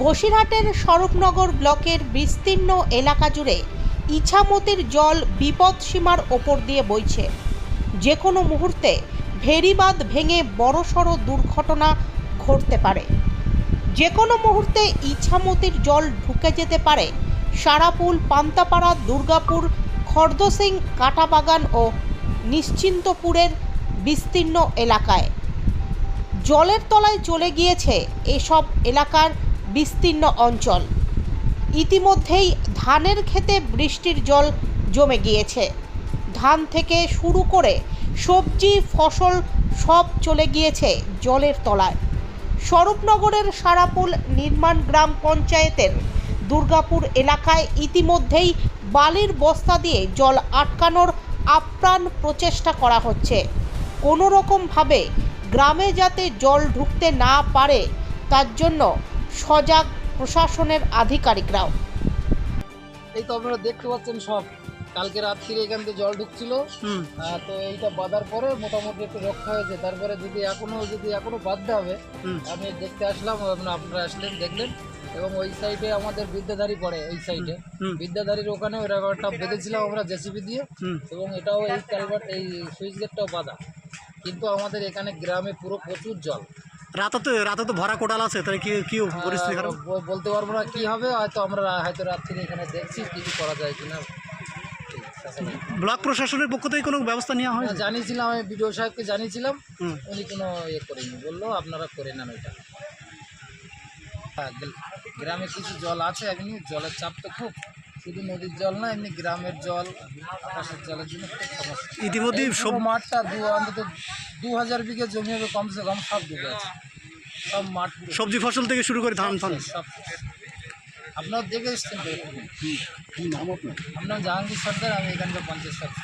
বসিরহাটের স্বরূপনগর ব্লকের বিস্তীর্ণ এলাকা জুড়ে ইছামতির জল বিপদসীমার ওপর দিয়ে বইছে। যে কোনো মুহূর্তে ভেরিবাঁধ ভেঙে বড়সড় দুর্ঘটনা ঘটতে পারে। যে কোনো মুহূর্তে ইছামতির জল ঢুকে যেতে পারে। সারাপুল, পান্তাপাড়া, দুর্গাপুর, খর্দসিং, কাটাবাগান ও নিশ্চিন্তপুরের বিস্তীর্ণ এলাকায়। জলের তলায় চলে গিয়েছে এসব এলাকার বিস্তীর্ণ অঞ্চল। ইতিমধ্যেই ধানের ক্ষেতে বৃষ্টির জল জমে গিয়েছে। ধান থেকে শুরু করে সবজি, ফসল সব চলে গিয়েছে জলের তলায়। স্বরূপনগরের সারাপুল নির্মাণ গ্রাম পঞ্চায়েতের দুর্গাপুর এলাকায় ইতিমধ্যেই বালির বস্তা দিয়ে জল আটকানোর আপ্রাণ প্রচেষ্টা করা হচ্ছে। কোনো রকমভাবে গ্রামে যাতে জল ঢুকতে না পারে, তার জন্য সজাগ প্রশাসনের আধিকারিকরাও। এই তো আপনারা দেখতে পাচ্ছেন সব। কালকে রাত্রিরে এখান থেকে জল ঢুকছিল। তো এইটা বাঁধার পরে মোটামুটি একটু রক্ষা হয়েছে। তারপরে যদি এখনও যদি এখনও বাঁধতে হবে হুম। আমি দেখতে আসলাম আপনারা আপনারা আসলেন দেখলেন। এবং ওই সাইডে আমাদের বিদ্যাধারী পড়ে এই সাইডে হুম। বিদ্যাধারীর ওখানে ওই একটা বেঁধেছিলাম আমরা জেসিবি দিয়ে। এবং এটাও এই কালভার্ট এই সুইচ গেটটাও বাঁধা। কিন্তু আমাদের এখানে গ্রামে পুরো প্রচুর জল। রাতে তো রাতে তো ভরা কোটাল আছে তাহলে কি কি পরিস্থিতি খারাপ? বলতে পারব না কি হবে হয়তো আমরা হয়তো রাত্রি এখানে দেখছি কিছু করা যায় কিনা। ব্লক প্রশাসনের পক্ষ থেকে কোনো ব্যবস্থা নেওয়া হয় হ্যাঁ, জানিয়েছিলাম আমি বিডিও সাহেবকে জানিয়েছিলাম। উনি কোনো ইয়ে করেনি বলল আপনারা করে নেন ওইটা। হ্যাঁ, গ্রামে কিছু জল আছে এমনি জলের চাপ তো খুব। শুধু নদীর জল না এমনি গ্রামের জল আকাশের জলের জন্য খুব সমস্যা। ইতিমধ্যেই এই সব মাঠটা দু অন্তত দু হাজার বিঘে জমি হবে কমসে কম সব বিঘে আছে। সব মাঠ সবজি ফসল থেকে শুরু করে ধান ফান সব আপনার দেখে এসছেন আপনার? জাহাঙ্গীর সর্দার আমি এখানকার পঞ্চায়েত সদস্য।